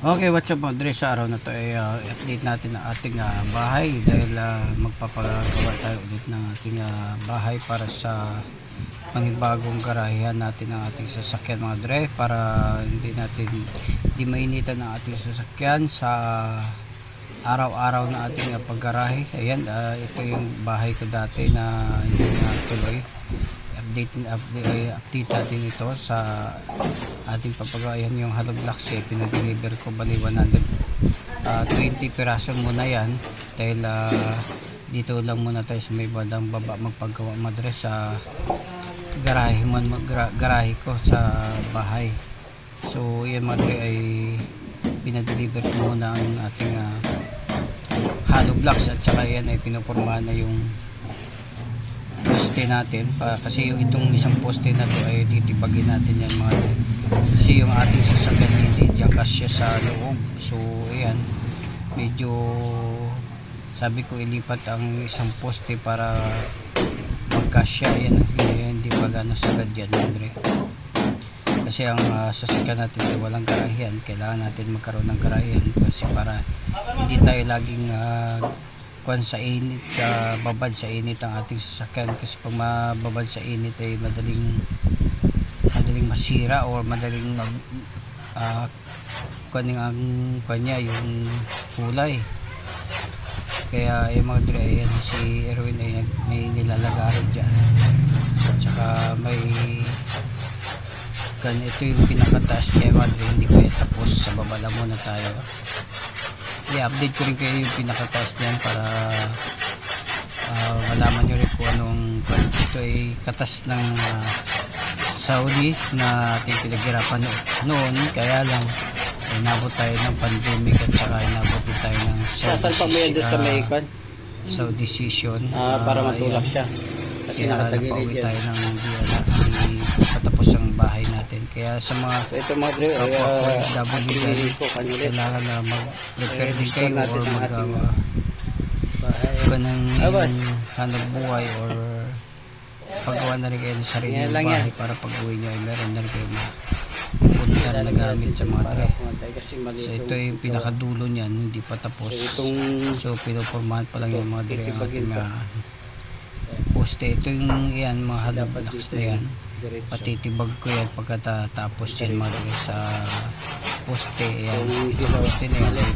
Okay, what's up mga Dre? Sa araw na to ay uh, update natin ang ating uh, bahay dahil uh, magpapagawa tayo ulit ng ating uh, bahay para sa panibagong garahihan natin ng ating sasakyan mga Dre para hindi natin di mainitan ang ating sasakyan sa araw-araw na ating uh, paggarahe. Ayan, uh, ito yung bahay ko dati na hindi na tuloy update update, ay, update natin ito sa ating papagawa yan yung hollow blocks eh pinag-deliver ko bali 100 ah, 20 piraso muna yan dahil ah, dito lang muna tayo sa may bandang baba magpagawa madre sa garahe man gra, garahe ko sa bahay. So yan madre ay pinag-deliver ko muna ang ating ah, hollow blocks at saka yan ay pinupormahan na yung poste natin pa, kasi yung itong isang poste na to ay titibagin natin yan mga kasi yung ating sasakyan hindi diyan kasya sa loob. So ayan medyo sabi ko ilipat ang isang poste para magkasya. Yan hindi pa gano'n sagad yan Andre. Kasi ang uh, sasakyan natin ay walang garahian kailangan natin magkaroon ng garahian kasi para hindi tayo laging uh, kwan sa init sa babad sa init ang ating sasakyan. Kasi pag mababad sa init ay madaling madaling masira or madaling mag uh, kuning ang kanya yung kulay. Kaya yung mga dre si Erwin ay may nilalagaran dyan. Tsaka may kan ito yung pinakataas niya mga dre hindi ko yan tapos. Sa babala muna tayo i-update ko rin kayo yung pinakataas niyan para uh, malaman nyo rin kung anong ito ay katas ng uh, Saudi na ating pinaghirapan noon kaya lang inabot tayo ng pandemic at saka inabot din tayo ng Saan pa mo yan sa may ikon? Saudi decision Ah, para matulak siya. Kasi nakatagilid yan. tayo ng hindi, ala, hindi patapos ang bahay natin kaya sa mga So ito mga dre, ay uh, kanila. kailangan na mag-prepare Eh, din kayo or ang mag ating uh, bahay. ka ng hanap buhay or paggawa na rin kayo ng sarili ng bahay para pag uwi nyo ay meron na rin kayo punta na gamit sa mga tre. So ito yung pinakadulo niyan, hindi pa tapos. So itong So pinoformahan pa lang yung mga dire ang ating uh, poste. Ito yung yan, mga halablaks dito na yan. Diretso. Patitibag ko yan pagkatapos yan mga sa poste. Yan, ito poste na yan.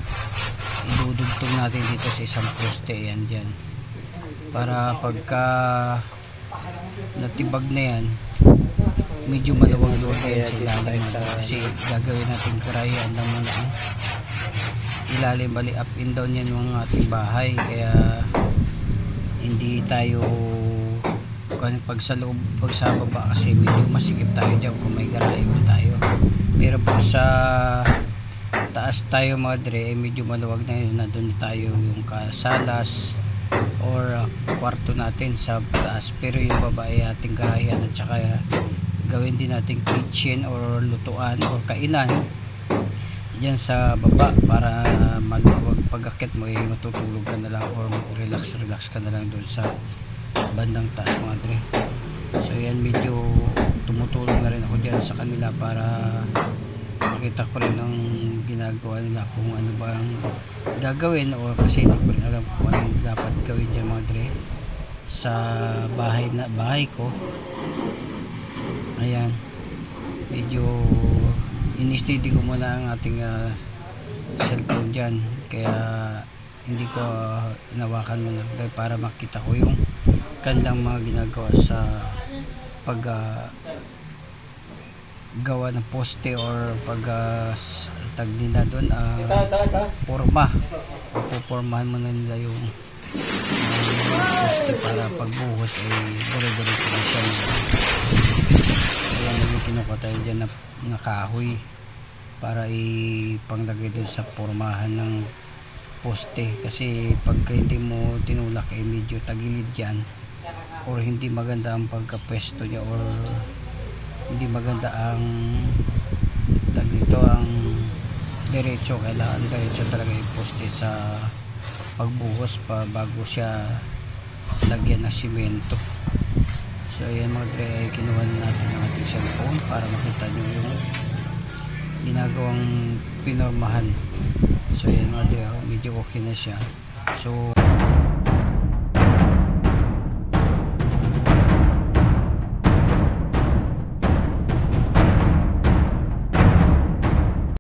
Idudugtong natin dito sa isang poste. Yan dyan. Para pagka natibag na yan, medyo maluwag-luwag na yan sa ilalim kasi gagawin natin karayan na muna ang ilalim bali up and down yan yung ating bahay kaya hindi tayo kung pag sa loob pag sa baba kasi medyo masikip tayo dyan kung may garahe pa tayo. Pero pag sa taas tayo mga dre eh, medyo maluwag na yun. Nandun na tayo yung kasalas or uh, kwarto natin sa taas. Pero yung baba ay ating garayan at saka gawin din nating kitchen or lutuan or kainan dyan sa baba para maluwag. Pag akit mo eh matutulog ka na lang or relax relax ka na lang doon sa bandang taas mga dre. So yan medyo tumutulong na rin ako dyan sa kanila para makita ko rin ang ginagawa nila kung ano ba ang gagawin o kasi hindi ko rin alam kung anong dapat gawin dyan mga dre sa bahay na bahay ko. Ayan. Medyo in-steady ko muna ang ating ah, cellphone dyan. Kaya hindi ko ah, inawakan muna para makita ko yung kanilang mga ginagawa sa pag ah, gawa ng poste or pag uh, tag nila doon ah, Ito, ito, ito. forma pupormahan mo na nila yung poste para pagbuhos ay dire-diretso na siya. Ayan yung kinuha tayo dyan na, na kahoy para ipanglagay doon sa pormahan ng poste. Kasi pagka hindi mo tinulak ay medyo tagilid yan or hindi maganda ang pagkapwesto niya or hindi maganda ang tag dito ang diretso kailangan diretso talaga yung poste sa pagbuhos pa bago siya lagyan ng simento so ayan mga dre ay kinuha na natin yung ating cellphone para makita nyo yung ginagawang pinormahan. So yan mga dre, oh, medyo okay na siya. So